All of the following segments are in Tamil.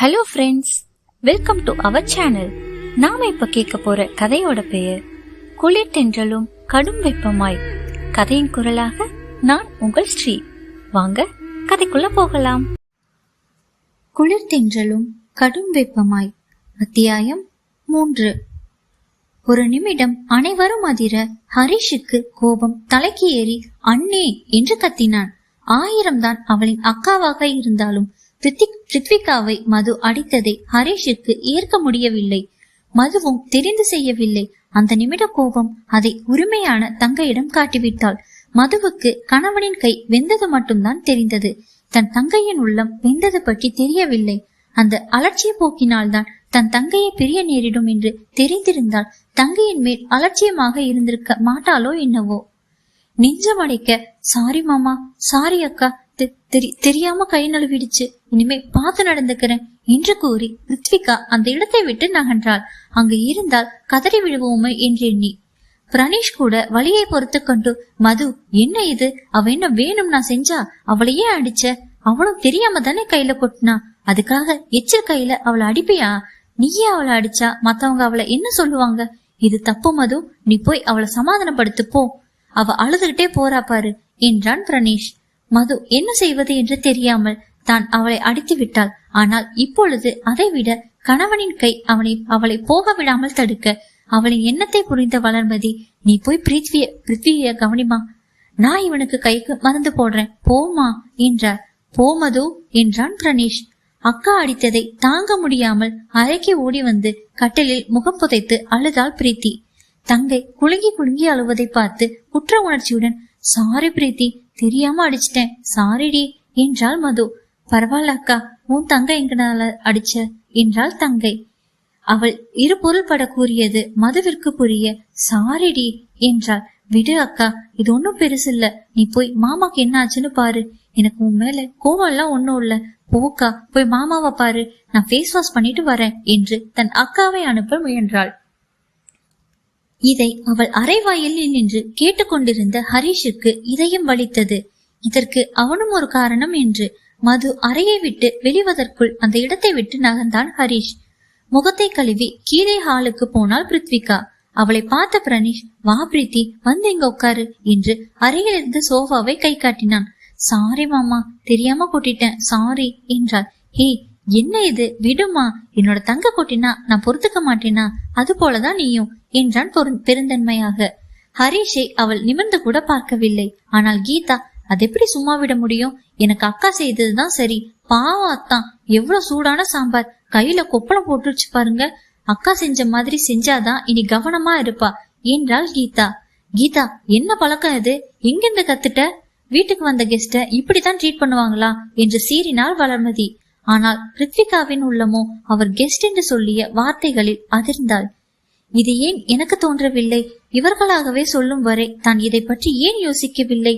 Hello friends welcome to our channel நாம இப்ப கேட்க போற கதையோட பெயர் குளிர் தென்றலும் கடும் வெப்பமாய். கதையின் குரலாக நான் உங்கள் ஸ்ரீ. வாங்க கதைக்குள்ள போகலாம். குளிர் தென்றலும் கடும் வெப்பமாய். அத்தியாயம் மூன்று. ஒரு நிமிடம் அனைவரும் அதிர ஹரிஷுக்கு கோபம் தலைக்கு ஏறி அண்ணே என்று கத்தினான். ஆயிரம்தான் அவளின் அக்காவாக இருந்தாலும் பிரித்திக்- பிரித்விகாவை மது அடித்ததை ஹரீஷுக்கு ஏற்க முடியவில்லை. மதுவும் தெரிந்து செய்யவில்லை. அந்த நிமிட கோபம் அதை உரிமையான தங்கையிடம் காட்டிவிட்டாள். மதுவுக்கு கணவனின் கை வெந்தது மட்டும்தான் தெரிந்தது. தன் தங்கையின் உள்ளம் வெந்தது பற்றி தெரியவில்லை. அந்த அலட்சிய போக்கினால்தான் தன் தங்கையை பிரிய நேரிடும் என்று தெரிந்திருந்தால் தங்கையின் மேல் அலட்சியமாக இருந்திருக்க மாட்டாளோ என்னவோ? நெஞ்சமடைக்க சாரி மாமா சாரி அக்கா தெரியாம கை நழுவிடுச்சு. இனிமே பார்த்து நடந்துக்கிறேன் என்று கூறி ரித்விகா அந்த இடத்தை விட்டு நகன்றாள். அங்கு இருந்தால் கதறி விழுவோமே என்றெண்ணி பிரணீஷ் கூட வழியை பொறுத்து கொண்டு மது என்ன இது? அவ என்ன வேணும் நான் செஞ்சா அவளையே அடிச்ச? அவளும் தெரியாம தானே கையில கொட்டினா? அதுக்காக எச்சில் கையில அவளை அடிப்பியா? நீயே அவளை அடிச்சா? மத்தவங்க அவளை என்ன சொல்லுவாங்க? இது தப்பு மது. நீ போய் அவளை சமாதானப்படுத்து போ. அவ அழுதுகிட்டே போறா பாரு என்றான் பிரணீஷ். மது என்ன செய்வது என்று தெரியாமல் தான் அவளை அடித்து விட்டாள். ஆனால் இப்பொழுது அதைவிட கணவனின் கை அவனை அவளை போக விடாமல் தடுக்க அவளின் எண்ணத்தை புரிந்த வளர்மதி நீ போய் பிரித்விய பிருத்விய கவனிமா. நான் இவனுக்கு கைக்கு மருந்து போடுறேன். போமா என்றார் போமது என்றான் பிரணேஷ் அக்கா அடித்ததை தாங்க முடியாமல் அறைக்கு ஓடி வந்து கட்டிலில் முகம் புதைத்து அழுதாள் பிரீத்தி. தங்கை குலுங்கி குலுங்கி அழுவதை பார்த்து குற்ற உணர்ச்சியுடன் சாரி பிரீத்தி தெரியாம அடிச்சிட்டேன். சாரிடி என்றாள் மது. பரவாயில்ல அக்கா. உன் தங்கை எங்கனால அடிச்ச? என்றாள் தங்கை. அவள் இரு பொருள்பட கூறியது மதுவிற்கு புரிய சாரிடி என்றாள். விடு அக்கா. இது ஒன்னும் பெருசில்ல நீ போய் மாமாக்கு என்ன ஆச்சுன்னு பாரு. எனக்கு உன் மேல கோவம் எல்லாம் ஒன்னும் இல்ல போக்கா போய் மாமாவை பாரு. நான் ஃபேஸ் வாஷ் பண்ணிட்டு வரேன் என்று தன் அக்காவை அனுப்ப முயன்றாள். இதை அவள் அரைவாயிலில் நின்று கேட்டுக்கொண்டிருந்த ஹரிஷுக்கு இதயம் வலித்தது. இதற்கு அவனும் ஒரு காரணம் என்று மது அறையை விட்டு வெளிவதற்குள் அந்த இடத்தை விட்டு நகர்ந்தான் ஹரிஷ். முகத்தை கழுவி கீழே ஹாலுக்கு போனாள் பிருத்விகா. அவளை பார்த்த பிரணீஷ் வா பிரீத்தி வந்து இங்க உட்காரு என்று அறையிலிருந்து சோஃபாவை கை காட்டினான். சாரி மாமா தெரியாம கூட்டிட்டேன் சாரி என்றாள். ஹே என்ன இது? விடுமா. என்னோட தங்க கொட்டினா நான் பொறுத்துக்க மாட்டேனா? அது போலதான் நீயும் என்றான் பெருந்தன்மையாக. ஹரிஷை அவள் நிமிர்ந்து கூட பார்க்கவில்லை. ஆனால் கீதா அது எப்படி சும்மா விட முடியும்? எனக்கு அக்கா செய்ததுதான் சரி. பாவம் அத்தான் எவ்வளவு சூடான சாம்பார். கையில கொப்பளம் போட்டுருச்சு பாருங்க. அக்கா செஞ்ச மாதிரி செஞ்சாதான் இனி கவனமா இருப்பா என்றாள் கீதா. கீதா என்ன பழக்கம் இது? எங்கிருந்து கத்துட்ட? வீட்டுக்கு வந்த கெஸ்ட இப்படித்தான் ட்ரீட் பண்ணுவாங்களா? என்று சீறினாள் வளர்மதி. ஆனால் ரித்விகாவின் உள்ளமோ அவர் கெஸ்ட் என்று சொல்லிய வார்த்தைகளில் அதிர்ந்தாள். இது ஏன் எனக்கு தோன்றவில்லை? இவர்களாகவே சொல்லும் வரை தான் இதை பற்றி ஏன் யோசிக்கவில்லை?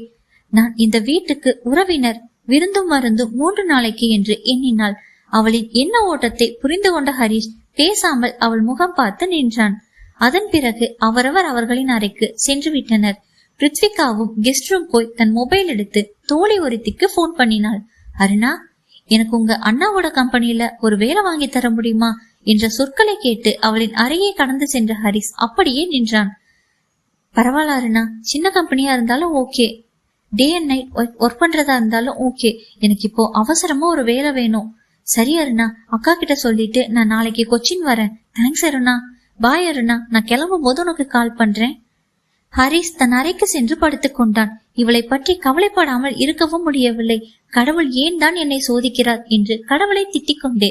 நான் இந்த வீட்டுக்கு உறவினர் விருந்தும் மருந்தும் மூன்று நாளைக்கு என்று எண்ணினாள் அவளின் என்ன ஓட்டத்தை புரிந்து கொண்ட ஹரிஷ் பேசாமல் அவள் முகம் பார்த்து நின்றான். அதன் பிறகு அவரவர் அவர்களின் அறைக்கு சென்று விட்டனர். பிருத்விகாவும் கெஸ்ட் ரூம் போய் தன் மொபைல் எடுத்து தோழி ஒருத்திக்கு போன் பண்ணினாள். அருணா எனக்கு உங்க அண்ணாவோட கம்பெனியில ஒரு வேலை வாங்கி தர முடியுமா? என்ற சொற்களை கேட்டு அவளின் அறையை கடந்து சென்ற ஹரிஸ் அப்படியே நின்றான். பரவாயில்ல அருணா சின்ன கம்பெனியா இருந்தாலும் okay. Day and night work பண்றதா இருந்தாலும் ஓகே. எனக்கு இப்போ அவசரமா ஒரு வேலை வேணும். சரி அருணா அக்கா கிட்ட சொல்லிட்டு நான் நாளைக்கு கொச்சின் வரேன். தேங்க்ஸ் அருணா. பாய் அருணா நான் கிளம்பும் போது உனக்கு கால் பண்றேன். ஹரிஸ் தன் அறைக்கு சென்று படுத்துக்கொண்டான் இவளை பற்றி கவலைப்படாமல் இருக்கவும் முடியவில்லை. கடவுள் ஏன் தான் என்னை சோதிக்கிறார் என்று கடவுளை திட்டிக் கொண்டே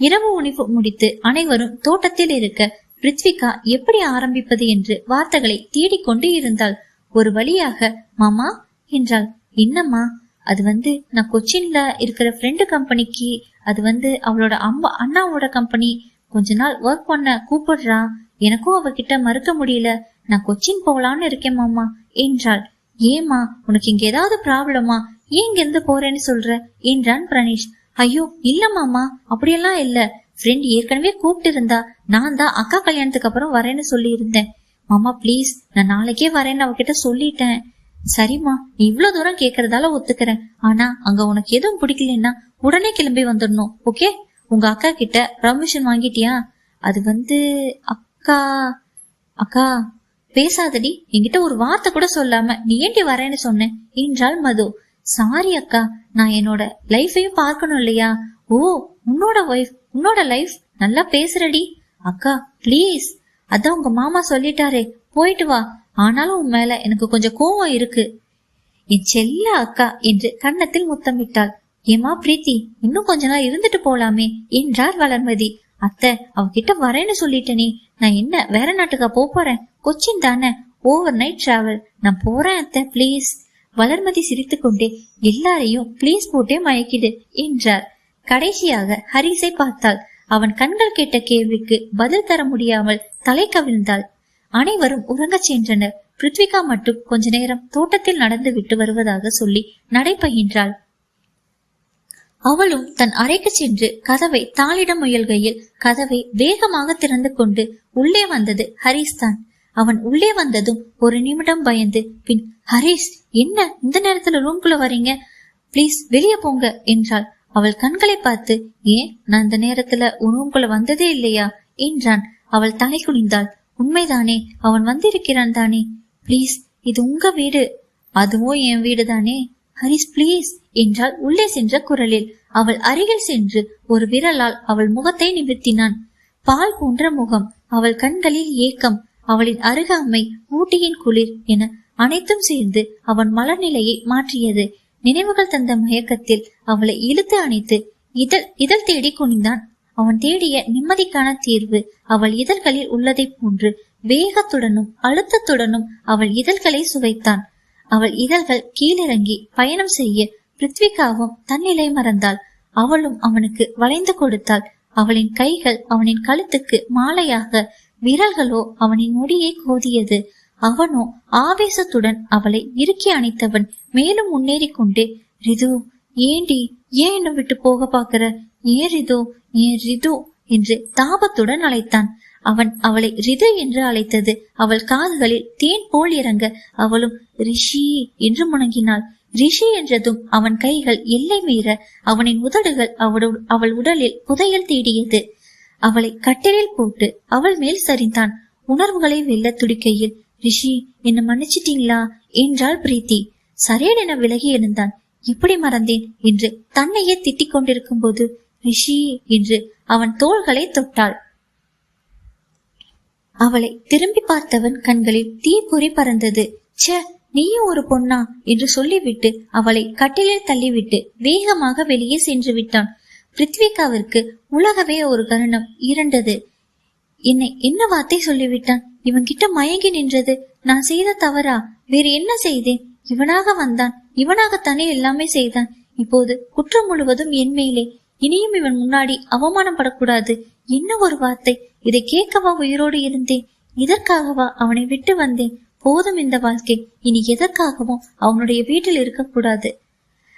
இரவு உணவு முடித்து அனைவரும் தோட்டத்தில் இருக்க பிருத்விகா எப்படி ஆரம்பிப்பது என்று வார்த்தைகளை தேடிக்கொண்டு இருந்தாள். ஒரு வழியாக மாமா என்றாள். என்னம்மா அது வந்து நான் கொச்சின்ல இருக்கிற ஃப்ரெண்டு கம்பெனிக்கு அது வந்து அவளோட அம்மா அண்ணாவோட கம்பெனி கொஞ்ச நாள் ஒர்க் பண்ண கூப்பிடுறா. எனக்கும் அவகிட்ட மறுக்க முடியல. நான் கொச்சின் போகலான்னு இருக்கேன் மாமா என்றாள். ஏமா உனக்கு இங்க ஏதாவது ப்ராப்ளமா ஏன் இங்க இருந்து போறேன்னு சொல்ற? என்றான் பிரணீஷ் ஐயோ இல்ல மாமா அப்படியெல்லாம் இல்ல. ஃப்ரெண்ட் ஏற்கனவே கூப்பிட்டு இருந்தா நான் தான் அக்கா கல்யாணத்துக்கு அப்புறம் வரேன்னு சொல்லி இருந்தேன் மாமா ப்ளீஸ் நான் நாளைக்கே வரேன்னு அவகிட்ட சொல்லிட்டேன். சரிம்மா நீ இவ்வளவு தூரம் கேக்குறதால ஒத்துக்கிறேன். ஆனா அங்க உனக்கு எதுவும் பிடிக்கலன்னா உடனே கிளம்பி வந்துடணும் ஓகே உங்க அக்கா கிட்ட பர்மிஷன் வாங்கிட்டியா? அது வந்து அக்கா அக்கா பேசாதடி. என்கிட்ட ஒரு வார்த்தை கூட சொல்லாம நீ ஏண்டி வரேன்னு சொன்னேன் என்றாள் மது. சாரி அக்கா நான் என்னோட லைஃபையும் பார்க்கணும் இல்லையா? ஓ உன்னோட ஒய்ஃப் உன்னோட லைஃப் நல்லா பேசுறடி. அக்கா ப்ளீஸ் அதான் உங்க மாமா சொல்லிட்டாரே போயிட்டு வா. ஆனாலும் உன் மேல எனக்கு கொஞ்சம் கோவம் இருக்கு. என் செல்ல அக்கா என்று கன்னத்தில் முத்தமிட்டாள். ஏமா பிரீத்தி இன்னும் கொஞ்ச நாள் இருந்துட்டு போலாமே என்றார் வளர்மதி. அத்தை அவகிட்ட வரேன்னு சொல்லிட்டனே. நான் என்ன வேற நாட்டுக்கா போக போறேன்? கொச்சின் தானே ஓவர் நைட் டிராவல் நான் போறேன் அத்தை ப்ளீஸ் வளர்மதி சிரித்துக்கொண்டே எல்லாரையும் ப்ளீஸ் போட்டே மயக்கிடு என்றார். கடைசியாக ஹரிஸை பார்த்தாள். அவன் கண்கள் கேட்ட கேள்விக்கு பதில் தர முடியாமல் தலை கவிழ்ந்தாள். அனைவரும் உறங்கச் சென்றனர். பிருத்விகா மட்டும் கொஞ்ச நேரம் தோட்டத்தில் நடந்து விட்டு வருவதாக சொல்லி நடைபயின்றாள். அவளும் தன் அறைக்கு சென்று கதவை தாளிட முயல்கையில் கதவை வேகமாக திறந்து கொண்டு உள்ளே வந்தது ஹரிஸ் தான். அவன் உள்ளே வந்ததும் ஒரு நிமிடம் பயந்து பின் ஹரீஷ் என்ன? இந்த நேரத்துல ரூம்குள்ள வரீங்க ப்ளீஸ் வெளியே போங்க என்றாள். அவள் கண்களை பார்த்து ஏன்? நான் இந்த நேரத்துல உன் ரூம்குள்ள வந்ததே இல்லையா? என்றான். அவள் தலை குனிந்தாள். உண்மைதானே அவன் வந்திருக்கிறான் தானே? ப்ளீஸ் இது உங்க வீடு. அதுவும் என் வீடு தானே ஹரிஸ் ப்ளீஸ் என்றால் உள்ளே சென்ற குரலில். அவள் அருகில் சென்று ஒரு விரலால் அவள் முகத்தை நிமிர்த்தினான். பால் போன்ற முகம் அவள் கண்களில் ஏக்கம் அவளின் அருகாமை ஊட்டியின் குளிர் என அனைத்தும் சேர்ந்து அவன் மலர்நிலையை மாற்றியது. நினைவுகள் தந்த மயக்கத்தில் அவளை இழுத்து அணைத்து இதழ் இதழ் தேடி குனிந்தான். அவன் தேடிய நிம்மதிக்கான தீர்வு அவள் இதழ்களில் உள்ளதைப் போன்று வேகத்துடனும் அழுத்தத்துடனும் அவள் இதழ்களை சுவைத்தான். அவள் இதழ்கள் கீழிறங்கி பயணம் செய்ய பிருத்விகாவும் தன்னிலை மறந்தாள். அவளும் அவனுக்கு வளைந்து கொடுத்தாள். அவளின் கைகள் அவனின் கழுத்துக்கு மாலையாக விரல்களோ அவனின் முடியை கோதியது. அவனோ ஆவேசத்துடன் அவளை இறுக்கி அணைத்தவன் மேலும் முன்னேறி கொண்டே ரிது ஏண்டி ஏன் என்ன விட்டு போக பாக்குற ஏன் ரிது ஏன் ரிது? என்று தாபத்துடன் அழைத்தான். அவன் அவளை ரிது என்று அழைத்தது. அவள் காதுகளில் தேன் போல் இறங்க அவளும் ரிஷி என்று முணங்கினாள். ரிஷி என்றதும் அவன் கைகள் எல்லை மீற அவனின் உதடுகள் அவளு அவள் உடலில் புதையல் தேடியது. அவளை கட்டிலில் போட்டு அவள் மேல் சரிந்தான். உணர்வுகளை வெல்ல துடிக்கையில் ரிஷி என்ன மன்னிச்சிட்டீங்களா? என்றாள் பிரீத்தி. சரேடென விலகி எழுந்தான். இப்படி மறந்தேன் என்று தன்னையே திட்டிக் கொண்டிருக்கும் போது ரிஷி என்று அவன் தோள்களை தொட்டாள். அவளை திரும்பி பார்த்தவன் கண்களில் தீப்பொறி பறந்தது. ச்சே நீயும் ஒரு பொண்ணா? என்று சொல்லிவிட்டு அவளை கட்டிலில் தள்ளிவிட்டு வேகமாக வெளியே சென்று விட்டான். பிருத்விகாவிற்கு உலகவே ஒரு கருணம் இரண்டது. என்னை என்ன வார்த்தை சொல்லிவிட்டான்? இவன் கிட்ட மயங்கி நின்றது. நான் செய்த தவறா? வேறு என்ன செய்தேன்? இவனாக வந்தான். இவனாகத்தானே எல்லாமே செய்தான். இப்போது குற்றம் முழுவதும் என் மேலே. இனியும் இவன் முன்னாடி அவமானப்படக்கூடாது. என்ன ஒரு வார்த்தை? இதை கேட்கவா உயிரோடு இருந்தேன்? இதற்காகவா அவனை விட்டு வந்தேன்? போதும் இந்த வாழ்க்கை. இனி எதற்காகவும் அவனுடைய வீட்டில் இருக்கக்கூடாது.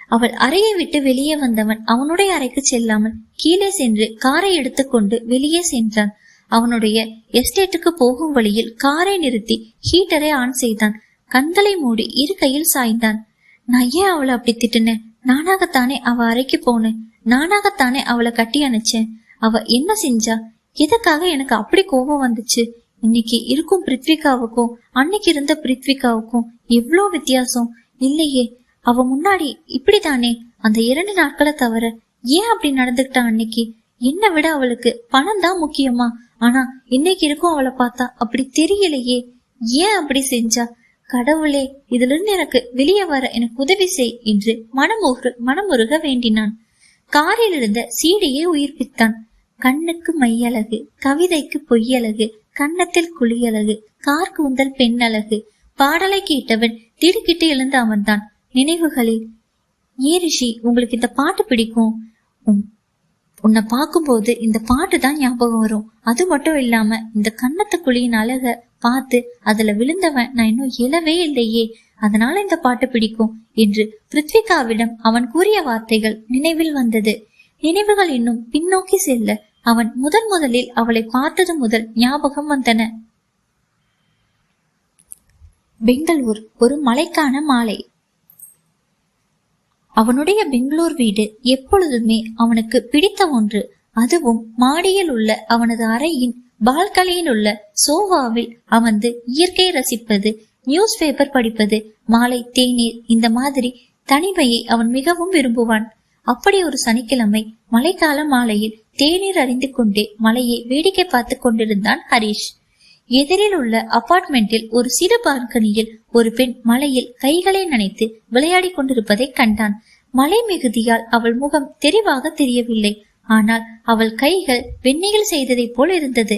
அவள் அறையை விட்டு வெளியே வந்தவன் அவனுடைய அறைக்கு செல்லாமல் கீழே சென்று காரை எடுத்துக்கொண்டு வெளியே சென்றான். அவனுடைய எஸ்டேட்டுக்கு போகும் வழியில் காரை நிறுத்தி ஹீட்டரை ஆன் செய்தான். கண்களை மூடி இரு கையில் சாய்ந்தான். நான் ஏன் அவளை அப்படி திட்டுனேன் நானாகத்தானே அவ அறைக்கு போனேன்? நானாகத்தானே அவளை கட்டி அணைச்சேன். அவ என்ன செஞ்சா? எதுக்காக எனக்கு அப்படி கோபம் வந்துச்சு? இன்னைக்கு இருக்கும் பிருத்விகாவுக்கும் அன்னைக்கு இருந்த பிருத்விகாவுக்கும் எவ்வளோ வித்தியாசம்? இல்லையே அவ முன்னாடி இப்படிதானே அந்த இரண்டு நாட்களை தவிர ஏன் அப்படி நடந்துக்கிட்டா அன்னைக்கு? என்னை விட அவளுக்கு பணம் தான் முக்கியமா? ஆனா இன்னைக்கு இருக்கும் அவளை பார்த்தா அப்படி தெரியலையே. ஏன் அப்படி செஞ்சா? கடவுளே இதுல இருந்து எனக்கு வெளியே வர எனக்கு உதவி செய் என்று மனமுரு மனமுருக வேண்டினான். காரில் இருந்த சீடியை உயிர்ப்பித்தான். கண்ணுக்கு மையழகு கவிதைக்கு பொய்யழகு கன்னத்தில் குழியழகு கார் கூந்தல் பெண்ணழகு. பாடலை கேட்டவன் திடுக்கிட்டு எழுந்து அமர்ந்தான். நினைவுகளில் ஏ ரிஷி உங்களுக்கு இந்த பாட்டு பிடிக்கும்? உம், உன்னை பார்க்கும்போது இந்த பாட்டு தான் ஞாபகம் வரும். அது மட்டும் இல்லாம இந்த கன்னத்து குழியின் அழக பார்த்து அதுல விழுந்தவன் நான் இன்னும் எழவே இல்லையே. அதனால இந்த பாட்டு பிடிக்கும் என்று பிருத்விகாவிடம் அவன் கூறிய வார்த்தைகள் நினைவில் வந்தது. நினைவுகள் இன்னும் பின்னோக்கி செல்ல அவன் முதன் முதலில் அவளை பார்த்தது முதல் ஞாபகம் வந்தன. பெங்களூர் ஒரு மலைக்கான மாலை. அவனுடைய பெங்களூர் வீடு எப்பொழுதுமே அவனுக்கு பிடித்த ஒன்று. அதுவும் மாடியில் உள்ள அவனது அறையின் பால்கனியில் உள்ள சோஃபாவில் அமர்ந்து இயற்கையை ரசிப்பது நியூஸ் பேப்பர் படிப்பது மாலை தேநீர் இந்த மாதிரி தனிமையை அவன் மிகவும் விரும்புவான். அப்படி ஒரு சனிக்கிழமை மழைக்கால மாலையில் தேநீர் அறிந்து கொண்டே மலையை வேடிக்கை பார்த்து கொண்டிருந்தான் ஹரீஷ். எதிரில் உள்ள அபார்ட்மெண்டில் ஒரு சிறு பால்கனியில் ஒரு பெண் மலையில் கைகளை நனைத்து விளையாடி கொண்டிருப்பதை கண்டான். மலை மிகுதியால் அவள் முகம் தெளிவாக தெரியவில்லை. ஆனால் அவள் கைகள் வெண்ணியில் செய்ததை போல் இருந்தது.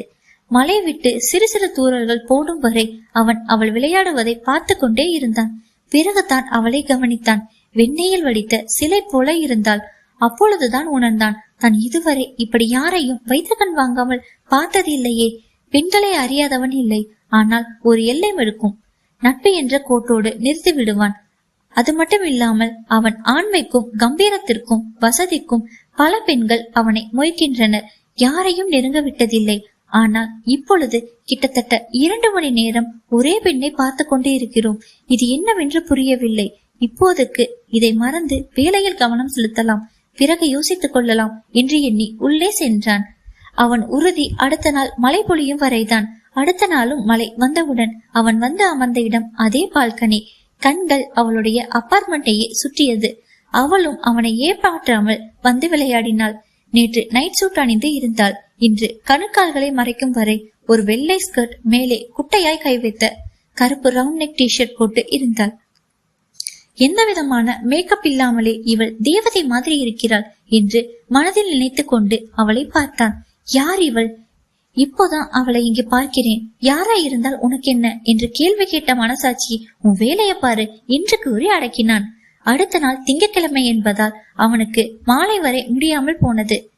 மலை விட்டு சிறு சிறு தூரல்கள் போடும் வரை அவன் அவள் விளையாடுவதை பார்த்து கொண்டே இருந்தான். பிறகுதான் அவளை கவனித்தான். வெண்ணெயில் வடித்த சிலை போல இருந்தாள். அப்பொழுதுதான் உணர்ந்தான் தான் இதுவரை இப்படி யாரையும் வைத்த கண் வாங்காமல் பார்த்ததில்லையே. பெண்களை அறியாதவன் இல்லை. ஆனால் ஒரு எல்லை இருக்கும் நட்பு என்ற கோட்டோடு நிறுத்தி விடுவான். அது மட்டும் இல்லாமல் அவன் ஆண்மைக்கும் கம்பீரத்திற்கும் வசதிக்கும் பல பெண்கள் அவனை மொய்க்கின்றனர். யாரையும் நெருங்க விட்டதில்லை. ஆனால் இப்பொழுது கிட்டத்தட்ட இரண்டு மணி நேரம் ஒரே பெண்ணை பார்த்து கொண்டே இருக்கிறோம். இது என்னவென்று புரியவில்லை. இப்போதுக்கு இதை மறந்து வேலையில் கவனம் செலுத்தலாம். பிறகு யோசித்துக் கொள்ளலாம் என்று எண்ணி உள்ளே சென்றான். அவன் உறுதி அடுத்த நாள் மழை பொழியும் வரைதான். அடுத்த நாளும் மழை வந்தவுடன் அவன் வந்து அமர்ந்த இடம் அதே பால்கனி. கண்கள் அவளுடைய அப்பார்ட்மெண்ட்டையே சுற்றியது. அவளும் அவனை ஏமாற்றாமல் வந்து விளையாடினாள். நேற்று நைட் சூட் அணிந்து இருந்தாள். இன்று கணுக்கால்களை மறைக்கும் வரை ஒரு வெள்ளை ஸ்கர்ட் மேலே குட்டையாய் கை வைத்த கருப்பு ரவுண்ட் நெக் டிஷர்ட் போட்டு இருந்தாள். எந்த விதமான மேக்கப் இல்லாமலே இவள் தேவதை மாதிரி இருக்கிறாள் என்று மனதில் நினைத்து கொண்டு அவளை பார்த்தான். யார் இவள்? இப்போதான் அவளை இங்கு பார்க்கிறேன். யாரா இருந்தால் உனக்கு என்ன? என்று கேள்வி கேட்ட மனசாட்சி உன் வேலையை பாரு என்று கூறி அடக்கினான். அடுத்த நாள் திங்கட்கிழமை என்பதால் அவனுக்கு மாலை வரை முடியாமல் போனது.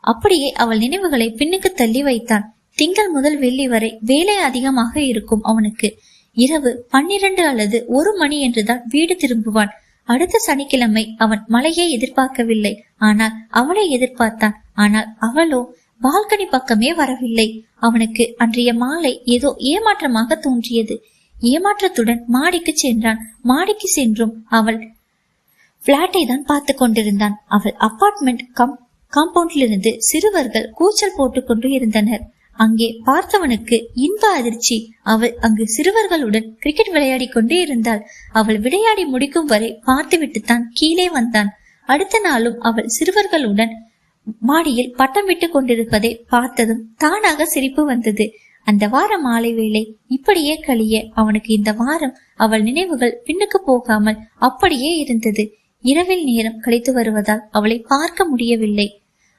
அப்படியே அவள் நினைவுகளை பின்னுக்கு தள்ளி வைத்தான். திங்கள் முதல் வெள்ளி வரை வேலை அதிகமாக இருக்கும் அவனுக்கு. இரவு பன்னிரண்டு அல்லது ஒரு மணி என்றுதான் வீடு திரும்புவான். அடுத்த சனிக்கிழமை அவன் மழையை எதிர்பார்க்கவில்லை. ஆனால் அவளை எதிர்பார்த்தான். ஆனால் அவளோ பால்கனி பக்கமே வரவில்லை. அவனுக்கு அன்றைய மாலை ஏதோ ஏமாற்றமாக தோன்றியது. ஏமாற்றத்துடன் மாடிக்கு சென்றான். மாடிக்கு சென்றும் அவள் பிளாட்டை தான் பார்த்து கொண்டிருந்தான். அவள் அபார்ட்மெண்ட் கம் காம்பவுண்டிலிருந்து சிறுவர்கள் கூச்சல் போட்டுக்கொண்டு இருந்தனர். அங்கே பார்த்தவனுக்கு இன்ப அதிர்ச்சி. அவள் அங்கு சிறுவர்களுடன் கிரிக்கெட் விளையாடி கொண்டே இருந்தாள். அவள் விளையாடி முடிக்கும் வரை பார்த்துவிட்டு தான் கீழே வந்தான். அடுத்த நாளும் அவள் சிறுவர்களுடன் மாடியில் பட்டம் விட்டு கொண்டிருப்பதை பார்த்ததும் தானாக சிரிப்பு வந்தது. அந்த வார மாலை வேளை இப்படியே கழிய அவனுக்கு இந்த வாரம் அவள் நினைவுகள் பின்னுக்கு போகாமல் அப்படியே இருந்தது. இரவில் நேரம் கழித்து வருவதால் அவளை பார்க்க முடியவில்லை.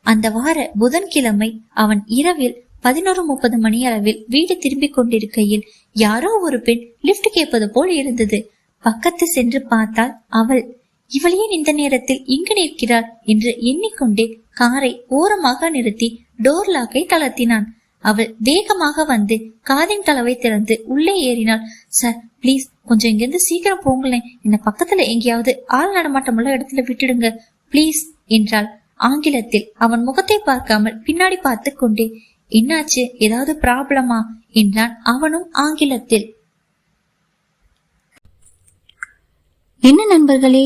அந்த வார புதன்கிழமை அவன் இரவில் பதினோரு முப்பது மணி அளவில் வீடு திரும்பிக் கொண்டிருக்கையில் யாரோ ஒரு பெண் லிப்ட் கேட்பது போல் இருந்தது. பக்கத்து சென்று பார்த்தால் அவள் இவள் ஏன் இந்த நேரத்தில் இங்கு நிற்கிறாள் என்று எண்ணிக்கொண்டே காரை ஓரமாக நிறுத்தி டோர் லாக்கை தளர்த்தினான். அவள் வேகமாக வந்து காதின் கலவை திறந்து உள்ளே ஏறினாள். சார் ப்ளீஸ் கொஞ்சம் இங்கிருந்து சீக்கிரம் போங்களேன். என்ன பக்கத்துல எங்கேயாவது ஆள் நடமாட்டம் உள்ள இடத்துல விட்டுடுங்க. ப்ளீஸ் என்றாள். ஆங்கிலத்தில் அவன் முகத்தை பார்க்காமல் பின்னாடி பார்த்து கொண்டே என்னாச்சு? ஏதாவது ப்ராப்ளமா என்றான் அவனும் ஆங்கிலத்தில். என்ன நண்பர்களே